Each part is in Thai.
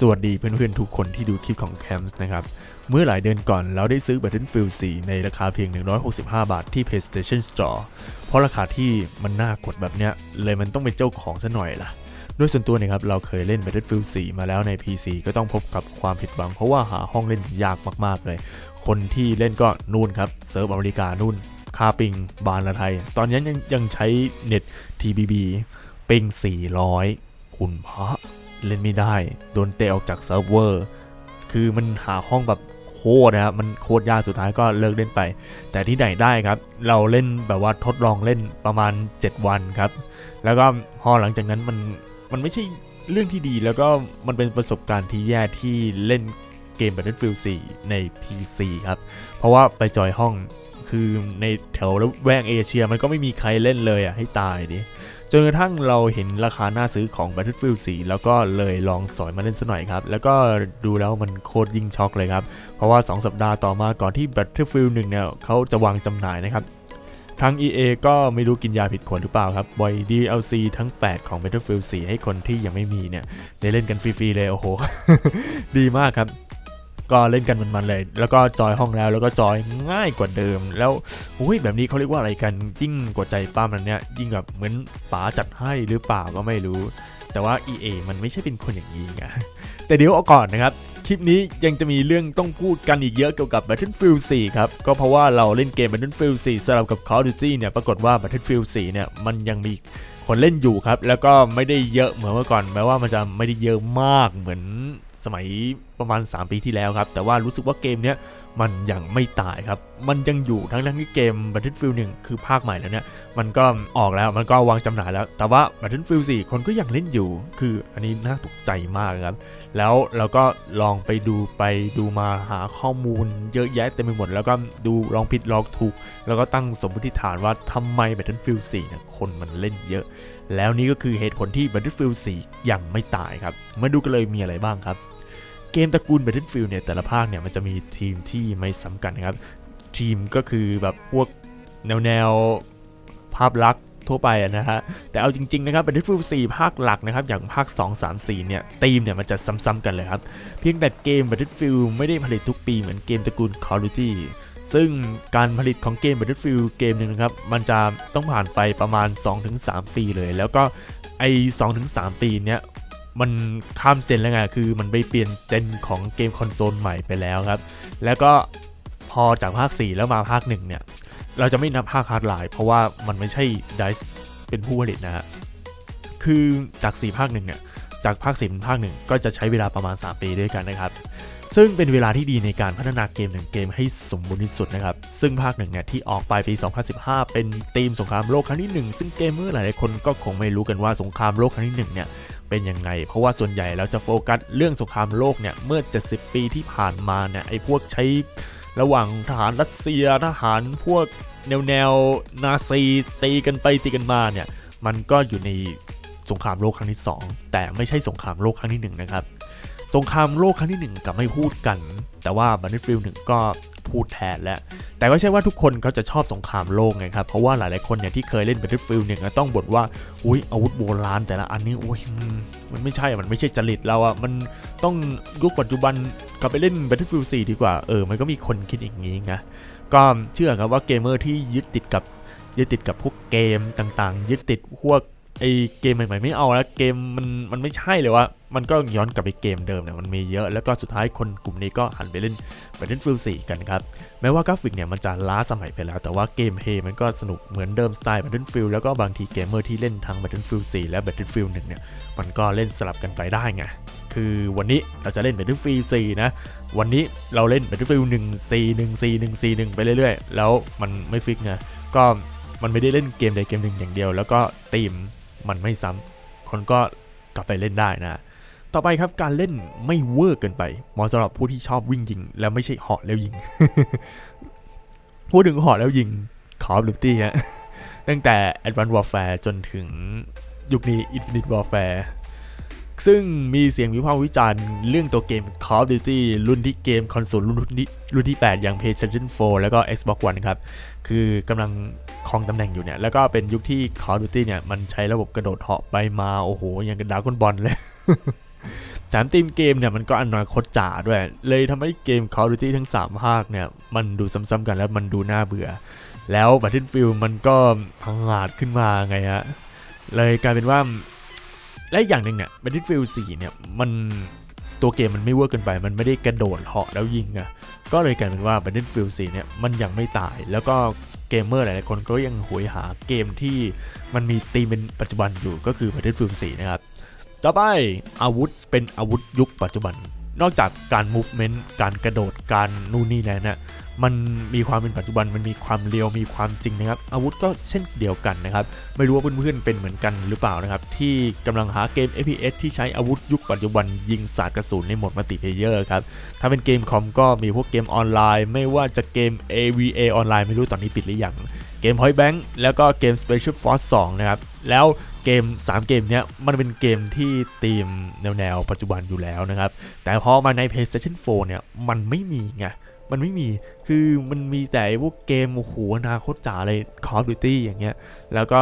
สวัสดีเพื่อนๆทุกคนที่ดูคลิปของแคมส์นะครับ เมื่อหลายเดือนก่อนเราได้ซื้อ Battlefield 4 ในราคาเพียง 165 บาทที่ PlayStation Store เพราะราคาที่มันน่ากดแบบเนี้ย เลยมันต้องเป็นเจ้าของซะหน่อยล่ะ โดยส่วนตัวเนี่ยครับ เราเคยเล่น Battlefield 4 มาแล้วใน PC ก็ต้องพบกับความผิดหวัง เพราะว่าหาห้องเล่นยากมากๆเลย คนที่เล่นก็นู่นครับเซิร์ฟอเมริกานู่นคาปิงบานละไทย ตอนนี้ยังยังใช้เน็ต TBB ปิง400 คุณพระ เล่นไม่ได้ โดนเตะออกจากเซิร์ฟเวอร์ คือมันหาห้องแบบโคตรนะครับมันโคตรยากสุดท้ายก็เลิกเล่นไป แต่ที่ไหนได้ครับ เราเล่นแบบว่าทดลองเล่นประมาณ 7 วันครับ แล้วก็พอหลังจากนั้นมันมันไม่ใช่เรื่องที่ดีแล้วก็มันเป็นประสบการณ์ที่แย่ที่เล่นเกม Battlefield 4 ใน PC ครับ เพราะว่าไปจอยห้องคือในแถวแล้วแวกเอเชียมันก็ไม่มีใครเล่นเลยอะให้ตายดิ จนกระทั่งเราเห็นราคาน่าซื้อของ Battlefield 4 แล้วก็เลยลองสอยมาเล่นสัหน่อยครับ แล้วก็ดูแล้วมันโคตรยิ่งช็อกเลยครับ เพราะว่า 2 สัปดาห์ต่อมาก่อนที่ Battlefield 1 เนี่ยเขาจะวางจำหน่ายนะครับทาง EA ก็ไม่รู้กินยาผิดขวดหรือเปล่าครับ บอย DLC ทั้ง 8 ของ Battlefield 4 ให้คนที่ยังไม่มีเนี่ย ได้เล่นกันฟรี ๆ เลย โอ้โห ดีมากครับ ก็เล่นกันมันๆเลย แล้วก็จอยห้องแล้วแล้วก็จอยง่ายกว่าเดิม แล้วอุ้ยแบบนี้เขาเรียกว่าอะไรกันยิ่งกว่าใจป้ามันเนี่ยยิ่งแบบเหมือนป๋าจัดให้หรือเปล่าก็ไม่รู้ แต่ว่า EA มันไม่ใช่เป็นคนอย่างนี้ไงแต่เดี๋ยวเอาก่อนนะครับคลิปนี้ยังจะมีเรื่องต้องพูดกันอีกเยอะเกี่ยวกับ Battlefield 4 ครับ ก็เพราะว่าเราเล่นเกม Battlefield 4สลับกับ Call of Duty เนี่ยปรากฏว่า Battlefield 4 เนี่ยมันยังมีคนเล่นอยู่ครับ แล้วก็ไม่ได้เยอะเหมือนเมื่อก่อน แม้ว่ามันจะไม่ได้เยอะมากเหมือนสมัย ประมาณ 3 ปีที่แล้วครับ แต่ว่ารู้สึกว่าเกมเนี้ยมันยังไม่ตายครับ มันยังอยู่ทั้งทั้งที่เกม Battlefield 1 คือภาคใหม่แล้วเนี่ย มันก็ออกแล้ว มันก็วางจำหน่ายแล้ว แต่ว่า Battlefield 4 คนก็ยังเล่นอยู่ คืออันนี้น่าตกใจมากครับ แล้วเราก็ลองไปดูไปดูมาหาข้อมูลเยอะแยะเต็มไปหมด แล้วก็ดูลองผิดลองถูก แล้วก็ตั้งสมมติฐานว่าทำไม Battlefield 4เนี่ยคนมันเล่นเยอะ แล้วนี่ก็คือเหตุผลที่ Battlefield 4 ยังไม่ตายครับ มาดูกันเลยมีอะไรบ้างครับ เกมตระกูล Battlefield เนี่ยแต่ละภาคเนี่ยมันจะมีทีมที่ไม่ซ้ำกันนะครับ ทีมก็คือแบบพวกแนวแนวภาพลักษณ์ทั่วไปอะนะฮะ แต่เอาจริงๆนะครับ Battlefield 4 ภาคหลักนะครับ อย่างภาค 2 3 4 เนี่ยทีมเนี่ยมันจะซ้ำๆกันเลยครับ เพียงแต่เกม Battlefield ไม่ได้ผลิตทุกปีเหมือนเกมตระกูล Call of Duty ซึ่งการผลิตของเกม Battlefield เกมหนึ่งนะครับ มันจะต้องผ่านไปประมาณ 2-3 ปีเลย แล้วก็ไอ้2-3 ปีเนี้ย มันข้ามเจนแล้วไงคือมันไปเปลี่ยนเจนของเกมคอนโซลใหม่ไปแล้วครับ แล้วก็พอจากภาค 4 แล้วมาภาค 1 เนี่ย เราจะไม่นับภาคฮาร์ดไลน์เพราะว่ามันไม่ใช่ DICE เป็นผู้ผลิตนะฮะคือจาก 4 ภาคหนึ่งเนี่ย จากภาค4เป็นภาคหนึ่งก็จะใช้เวลาประมาณ 3 ปีด้วยกันนะครับ ซึ่งเป็นเวลาที่ดีในการพัฒนาเกมหนึ่งเกมให้สมบูรณ์ที่สุดนะครับ ซึ่งภาคหนึ่งเนี่ยที่ออกไปปี 2015 เป็นธีมสงครามโลกครั้งที่ 1 ซึ่งเกมเมอร์หลายๆคนก็คงไม่รู้กันว่าสงครามโลกครั้งที่1เนี่ยเป็นยังไง เพราะว่าส่วนใหญ่เราจะโฟกัสเรื่องสงครามโลกเนี่ยเมื่อ 70 ปีที่ผ่านมาเนี่ยไอ้พวกใช้ระหว่างทหารรัสเซียทหารพวกแนวแนวนาซีตีกันไปตีกันมาเนี่ยมันก็อยู่ในสงครามโลกครั้งที่ 2 แต่ไม่ใช่สงครามโลกครั้งที่1นะครับ สงครามโลกครั้งที่ 1กับไม่พูดกัน แต่ว่า Battlefield 1ก็พูดแทนแล้ว แต่ก็ใช่ว่าทุกคนเขาจะชอบสงครามโลกไงครับ เพราะว่าหลายๆคนเนี่ยที่เคยเล่น Battlefield 1ก็ต้องบ่นว่า อุ้ยอาวุธโบราณแต่ละอันนี้อุ้ยมันไม่ใช่ มันไม่ใช่จริตเราอะมันต้องยุคปัจจุบันกลับไปเล่น Battlefield 4 ดีกว่า เออ มันก็มีคนคิดอย่างนี้ไงก็เชื่อครับว่าเกมเมอร์ที่ยึดติดกับยึดติดกับพวกเกมต่างๆ ยึดติดพวกไอเกมใหม่ๆไม่เอาแล้วเกมมันมันไม่ใช่เลยว่า มันก็ย้อนกลับไปเกมเดิมเนี่ยมันมีเยอะแล้วก็สุดท้ายคนกลุ่มนี้ก็หันไปเล่น Battlefield 4 กันครับ แม้ว่ากราฟิกเนี่ยมันจะล้าสมัยไปแล้ว แต่ว่าเกมเพย์มันก็สนุกเหมือนเดิมสไตล์ Battlefield แล้วก็บางทีเกมเมอร์ที่เล่นทั้ง Battlefield 4 และ Battlefield 1เนี่ยมันก็เล่นสลับกันไปได้ไงคือวันนี้เราจะเล่น Battlefield 4 นะ วันนี้เราเล่น Battlefield 1 4 1 4 1 4 1ไปเรื่อยๆ แล้วมันไม่ฟิกไงก็มันไม่ได้เล่นเกมใดเกมหนึ่งอย่างเดียว แล้วก็ทีมมันไม่ซ้ำคนก็กลับไปเล่นได้นะ ต่อไปครับการเล่นไม่เวอร์เกินไปเหมาะสำหรับผู้ที่ชอบวิ่งยิง แล้วไม่ใช่เหาะแล้วยิง พูดถึงเหาะแล้วยิง Call of Duty ฮะตั้งแต่ Advanced Warfare จนถึงยุคนี้ Infinite Warfare ซึ่งมีเสียงวิพากษ์วิจารณ์เรื่องตัวเกม Call of Duty รุ่นที่เกมคอนโซลรุ่นที่รุ่นที่ 8 อย่าง PlayStation 4 แล้วก็ Xbox One ครับ คือกำลังครองตำแหน่งอยู่เนี่ย แล้วก็เป็นยุคที่ Call of Duty เนี่ย มันใช้ระบบกระโดดเหาะไปมา โอ้โห อย่างกับดาวก้นบอลเลย ถมธีมเกมเนี่ยมันก็อนาคตจ๋าด้วย เลยทำให้เกม Call of Duty ทั้ง 3 ภาคเนี่ย มันดูซ้ำๆกันแล้วมันดูน่าเบื่อ แล้ว Battlefield มันก็พังงาดขึ้นมาไงฮะ เลยกลายเป็นว่า และอย่างหนึ่งเนี่ย Battlefield 4 เนี่ย มันตัวเกมมันไม่เวอร์เกินไป มันไม่ได้กระโดดเหาะแล้วยิงอะก็เลยกลายเป็นว่า Battlefield 4 เนี่ย มันยังไม่ตาย แล้วก็เกมเมอร์หลายๆคนก็ยังหวยหาเกมที่มันมีธีมเป็นปัจจุบันอยู่ก็คือ Battlefield 4 นะครับ ต่อไปอาวุธเป็นอาวุธยุคปัจจุบัน นอกจากการ movement การกระโดดการนู่นนี่แล้วเนี่ยมันมีความเป็นปัจจุบันมันมีความเรียวมีความจริงนะครับ อาวุธก็เช่นเดียวกันนะครับ ไม่รู้ว่าเพื่อนๆเป็นเหมือนกันหรือเปล่านะครับ ที่กำลังหาเกม FPS ที่ใช้อาวุธยุคปัจจุบันยิงสาดกระสุนในโหมดมัลติเพเยอร์ครับ ถ้าเป็นเกมคอมก็มีพวกเกมออนไลน์ ไม่ว่าจะเกม AVA ออนไลน์ไม่รู้ตอนนี้ปิดหรือยังเกม Point Bank แล้วก็เกม Special Force 2 นะครับ แล้ว เกม 3 เกมเนี้ยมันเป็นเกมที่ธีมแนวๆปัจจุบันอยู่แล้วนะครับ แต่พอมาใน PlayStation 4 เนี่ยมันไม่มีไงมันไม่มีคือมันมีแต่ไอพวกเกมโอ้โหอนาคตจ๋าเลย Call of Duty อย่างเงี้ย แล้วก็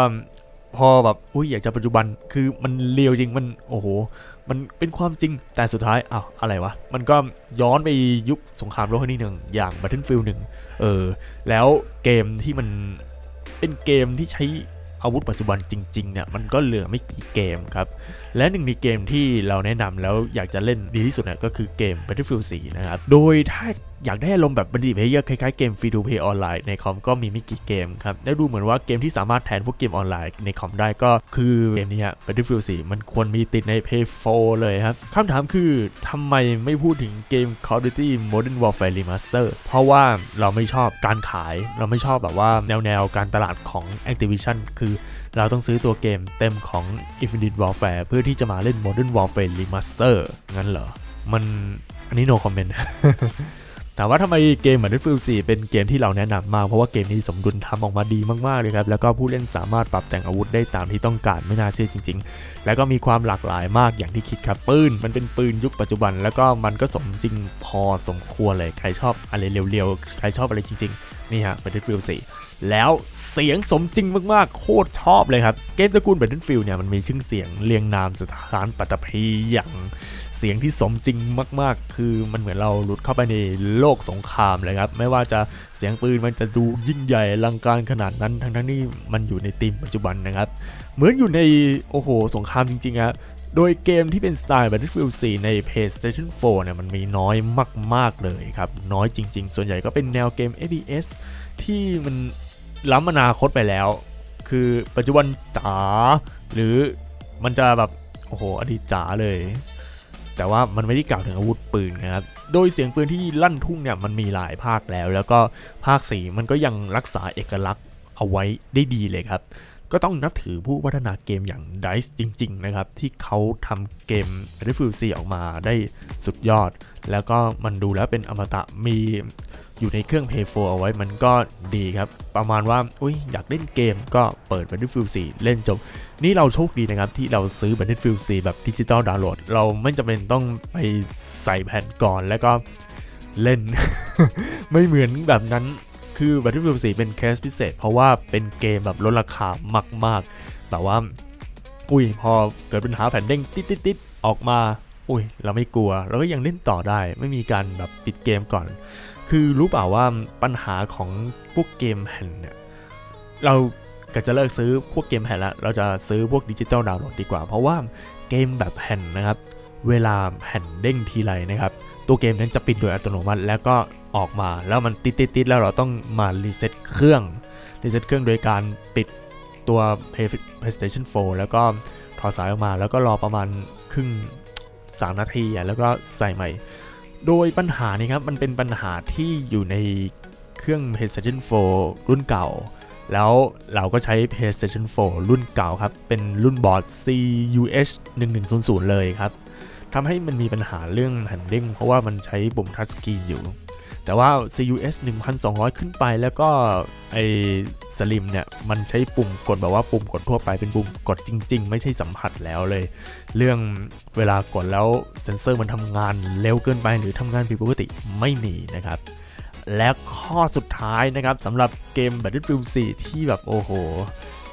พอแบบอุ้ยอยากจะปัจจุบันคือมันเลียวจริงมันโอ้โห มันเป็นความจริงแต่สุดท้ายอ้าวอะไรวะ มันก็ย้อนไปยุคสงครามโลกครั้งที่หนึ่งอย่าง Battlefield 1เออแล้วเกมที่มันเป็นเกมที่ใช้ อาวุธปัจจุบันจริงๆเนี่ยมันก็เหลือไม่กี่เกมครับ และหนึ่งในเกมที่เราแนะนำแล้วอยากจะเล่นดีที่สุดเนี่ยก็คือเกม Battlefield 4 นะครับ โดยถ้าอยากได้อารมณ์แบบบันดีเพลเยอร์คล้ายๆเกมฟรีทูเพย์ออนไลน์ในคอมก็มีไม่กี่เกมครับและดูเหมือนว่าเกมที่สามารถแทนพวกเกมออนไลน์ในคอมได้ก็คือเกมนี้ฮะ Battlefield 4 มันควรมีติดใน Play 4เลยครับคำถามคือทำไมไม่พูดถึงเกม Call of Duty Modern Warfare Remaster เพราะว่าเราไม่ชอบการขาย เราไม่ชอบแบบว่าแนวๆการตลาดของ Activision คือ เราต้องซื้อตัวเกมเต็มของ Infinite Warfare เพื่อที่จะมาเล่น Modern Warfare Remaster งั้นเหรอ มันอันนี้ no comment ถามว่าทำไมเกม Battlefield 4 เป็นเกมที่เราแนะนำมาก เพราะว่าเกมนี้สมดุลทำออกมาดีมากๆเลยครับ แล้วก็ผู้เล่นสามารถปรับแต่งอาวุธได้ตามที่ต้องการไม่น่าเชื่อจริง ๆ แล้วก็มีความหลากหลายมากอย่างที่คิดครับปืน มันเป็นปืนยุคปัจจุบัน แล้วก็มันก็สมจริงพอสมควรเลย ใครชอบอะไรเร็วๆ ใครชอบอะไรจริง ๆ นี่ฮะ Battlefield 4 แล้วเสียงสมจริงมากๆ โคตรชอบเลยครับ เกมตระกูล Battlefield เนี่ยมันมีชื่อเสียงเรียงนามสถานปัตภีอย่างเสียงที่สมจริงมากๆ คือมันเหมือนเราหลุดเข้าไปในโลกสงครามเลยครับ ไม่ว่าจะเสียงปืนมันจะดูยิ่งใหญ่ลังการขนาดนั้น ทั้งๆที่มันอยู่ในธีมปัจจุบันนะครับ เหมือนอยู่ในโอ้โหสงครามจริงๆครับโดยเกมที่เป็นสไตล์ Battlefield 4 ใน PlayStation 4 เนี่ยมันมีน้อยมาก ๆ เลยครับ น้อยจริง ๆ ส่วนใหญ่ก็เป็นแนวเกม FPS ที่มัน ล้ำอนาคตไปแล้ว คือปัจจุบันจ๋าหรือมันจะแบบโอ้โหอดีตจ๋าเลย แต่ว่ามันไม่ได้กล่าวถึงอาวุธปืนนะครับโดยเสียงปืนที่ลั่นทุ่งเนี่ยมันมีหลายภาคแล้ว แล้วก็ภาค4มันก็ยังรักษาเอกลักษณ์เอาไว้ได้ดีเลยครับ ก็ต้องนับถือผู้พัฒนาเกมอย่าง DICE จริง ๆ นะครับ ที่เขาทำเกม Battlefield 4ออกมาได้สุดยอด แล้วก็มันดูแล้วเป็นอมตะมี อยู่ในเครื่อง Play 4เอาไว้มันก็ดีครับ ประมาณว่าอุ้ยอยากเล่นเกมก็เปิด Battlefield 4 เล่นจบ นี่เราโชคดีนะครับ ที่เราซื้อ Battlefield 4 แบบดิจิตอลดาวน์โหลด เราไม่จำเป็นต้องไปใส่แผ่นก่อนแล้วก็เล่น ไม่เหมือนแบบนั้นคือ Battlefield 4 เป็นเคสพิเศษ เพราะว่าเป็นเกมแบบลดราคามาก ๆ แต่ว่า อุ้ยพอเกิดปัญหาแผ่นเด้งติดๆๆออกมา อุ้ย เราไม่กลัว เราก็ยังเล่นต่อได้ ไม่มีการแบบปิดเกมก่อน คือรู้เปล่าว่าปัญหาของพวกเกมแผ่นเนี่ย เราก็จะเลิกซื้อพวกเกมแผ่นละ เราจะซื้อพวกดิจิตอลดาวน์โหลดดีกว่า เพราะว่าเกมแบบแผ่นนะครับ เวลาแผ่นเด้งทีไรนะครับ ตัวเกมนั้นจะปิดโดยอัตโนมัติ แล้วก็ออกมา แล้วมันติดติดติดแล้วเราต้องมารีเซ็ตเครื่อง รีเซ็ตเครื่องโดยการปิดตัว PlayStation 4 แล้วก็ถอดสายออกมา แล้วก็รอประมาณครึ่ง3นาทีแล้วก็ใส่ใหม่ โดยปัญหานี้ครับมันเป็นปัญหาที่อยู่ในเครื่อง PlayStation 4 รุ่นเก่า แล้วเราก็ใช้ PlayStation 4 รุ่นเก่าครับ เป็นรุ่นบอร์ด CUH 1100 เลยครับทำให้มันมีปัญหาเรื่องหันเด้งเพราะว่ามันใช้ปุ่มทัชสกรีนอยู่ แต่ว่า CUS 1200 ขึ้นไปแล้วก็ไอ้สลิมเนี่ย มันใช้ปุ่มกดแบบว่าปุ่มกดทั่วไปเป็นปุ่มกดจริง ๆ ไม่ใช่สัมผัสแล้วเลย เรื่องเวลากดแล้วเซนเซอร์มันทำงานเร็วเกินไปหรือทำงานผิดปกติไม่มีนะครับ และข้อสุดท้ายนะครับสำหรับเกม Battlefield 4 ที่แบบโอ้โห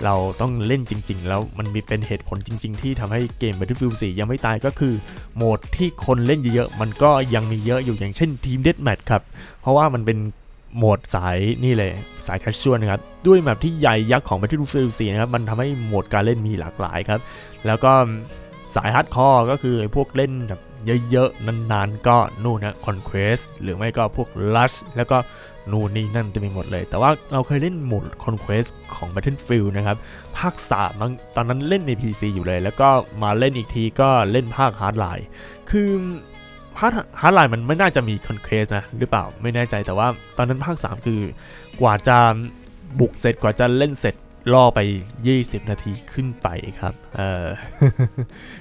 เราต้องเล่นจริง ๆ แล้วมันมีเป็นเหตุผลจริง ๆ ที่ทำให้เกม Battlefield 4 ยังไม่ตายก็คือ โหมดที่คนเล่นเยอะๆมันก็ยังมีเยอะอยู่อย่างเช่น Team Deathmatch ครับ เพราะว่ามันเป็นโหมดสายนี่เลยสายแคชชวลนะครับ ด้วยแมปที่ใหญ่ยักษ์ของ Battlefield 4 นะครับ มันทำให้โหมดการเล่นมีหลากหลายครับ แล้วก็สายฮาร์ดคอร์ก็คือไอ้พวกเล่นแบบเยอะๆ นานๆ ก็นู่นนะ Conquest หรือไม่ก็พวก Rush แล้วก็ นู่นนี่นั่นจะมีหมดเลย แต่ว่าเราเคยเล่นโหมด Conquest ของ Battlefield นะครับ ภาค3มั้งตอนนั้นเล่นใน PC อยู่เลย แล้วก็มาเล่นอีกทีก็เล่นภาค Hardline คือภาค Hardline มันไม่น่าจะมี Conquest นะ หรือเปล่าไม่แน่ใจแต่ว่าตอนนั้นภาค 3 คือกว่าจะบุกเสร็จกว่าจะเล่นเสร็จล่อไป 20 นาทีขึ้นไปครับ เออ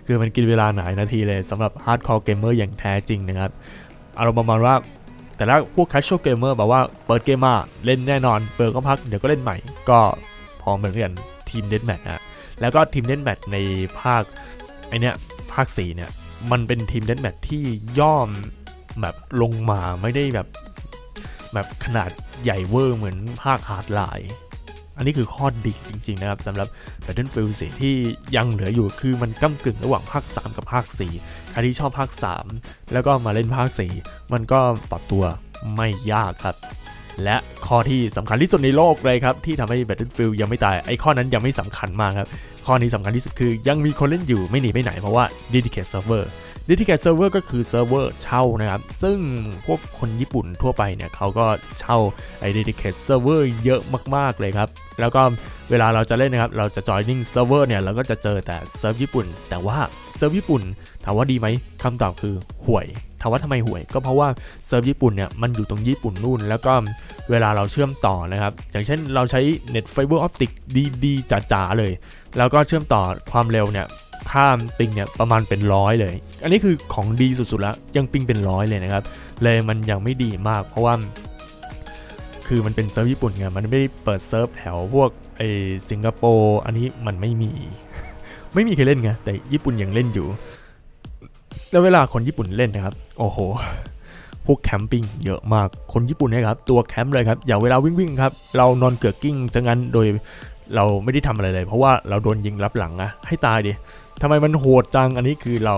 คือมันกินเวลาหลายนาทีเลยสำหรับ Hardcore Gamer อย่างแท้จริงนะครับ อารมณ์ประมาณว่า แต่ละพวก casual gamer แบบว่าเปิดเกมมาเล่นแน่นอนเปิดก็พักเดี๋ยวก็เล่นใหม่ ก็พอเหมือนกันทีมเดนแมทนะแล้วก็ทีมเดนแมทในภาคไอเนี้ยภาค4เนี่ยมันเป็นทีมเดนแมทที่ย่อมแบบลงมาไม่ได้แบบแบบขนาดใหญ่เวอร์เหมือนภาคฮาร์ดไลน์ อันนี้คือข้อดีจริงๆนะครับสำหรับ Battlefield 4ที่ยังเหลืออยู่คือมันก้ากึ่งระหว่างภาค 3 กับภาค 4 ใครที่ชอบภาค 3 แล้วก็มาเล่นภาค 4 มันก็ปรับตัวไม่ยากครับ และข้อที่สำคัญที่สุดในโลกเลยครับ ที่ทำให้ Battlefield ยังไม่ตายไอ้ข้อนั้นยังไม่สำคัญมากครับ ข้อนี้สำคัญที่สุดคือยังมีคนเล่นอยู่ไม่หนีไปไหนเพราะว่า Dedicated Server Dedicate Server ก็คือเซิร์ฟเวอร์เช่านะครับ ซึ่งพวกคนญี่ปุ่นทั่วไปเนี่ยเขาก็เช่าไอ้ Dedicate Server เยอะมาก ๆ เลยครับ แล้วก็เวลาเราจะเล่นนะครับ เราจะ joining server เนี่ย เราก็จะเจอแต่เซิร์ฟญี่ปุ่น แต่ว่าเซิร์ฟญี่ปุ่นถามว่าดีไหมคำตอบคือห่วยถามว่าทำไมห่วย ก็เพราะว่าเซิร์ฟญี่ปุ่นเนี่ยมันอยู่ตรงญี่ปุ่นนู่น แล้วก็เวลาเราเชื่อมต่อนะครับ อย่างเช่นเราใช้ Net Fiber Optic ดีๆจ๋าๆเลย แล้วก็เชื่อมต่อความเร็วเนี่ย ข้ามปิงเนี่ยประมาณเป็นร้อยเลย อันนี้คือของดีสุดๆแล้วยังปิงเป็นร้อยเลยนะครับ เลยมันยังไม่ดีมาก เพราะว่า คือมันเป็นเซิร์ฟญี่ปุ่นไงมันไม่ได้เปิดเซิร์ฟแถวพวกไอสิงคโปร์อันนี้มันไม่มี ไม่มีใครเล่นไงแต่ญี่ปุ่นยังเล่นอยู่ แล้วเวลาคนญี่ปุ่นเล่นนะครับ โอ้โหพวกแคมปิ้งเยอะมาก คนญี่ปุ่นนะครับ ตัวแคมป์เลยครับ อย่างเวลาวิ่งวิ่งครับ เรานอนเกือกกิ้งซะงั้น โดยเราไม่ได้ทำอะไรเลย เพราะว่าเราโดนยิงรับหลังนะ ให้ตายดิ ทำไมมันโหดจังอันนี้คือเรา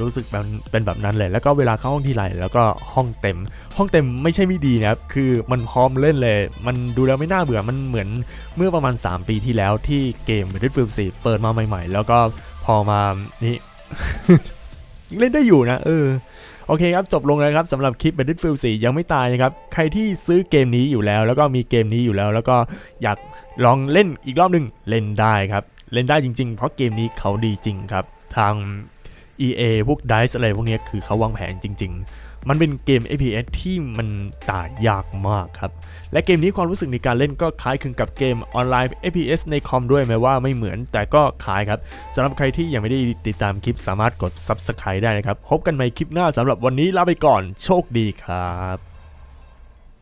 รู้สึกแบบเป็นแบบนั้นเลยแล้วก็เวลาเข้าห้องที่ไรแล้วก็ห้องเต็ม ห้องเต็มไม่ใช่ไม่ดีนะครับคือมันพร้อมเล่นเลย มันดูแล้วไม่น่าเบื่อมันเหมือนเมื่อประมาณ 3 ปีที่แล้วที่เกม Battlefield 4เปิดมาใหม่ ๆ แล้วก็พอมานี่ยังเล่นได้อยู่นะเออโอเคครับ จบลงแล้วครับสำหรับคลิป Battlefield 4 ยังไม่ตายนะครับ ใครที่ซื้อเกมนี้อยู่แล้ว แล้วก็มีเกมนี้อยู่แล้ว แล้วก็อยากลองเล่นอีกรอบหนึ่งเล่นได้ครับ เล่นได้จริง ๆ เพราะเกมนี้เขาดีจริงครับ ทาง EA พวก DICE อะไรพวกนี้คือเขาวางแผนจริง ๆ มันเป็นเกม FPS ที่มันตายยากมากครับ และเกมนี้ความรู้สึกในการเล่นก็คล้ายคลึงกับเกมออนไลน์ FPS ในคอมด้วยแม้ว่าไม่เหมือนแต่ก็คล้ายครับสำหรับใครที่ยังไม่ได้ติดตามคลิปสามารถกด Subscribe ได้นะครับ พบกันใหม่คลิปหน้าสำหรับวันนี้ลาไปก่อนโชคดีครับ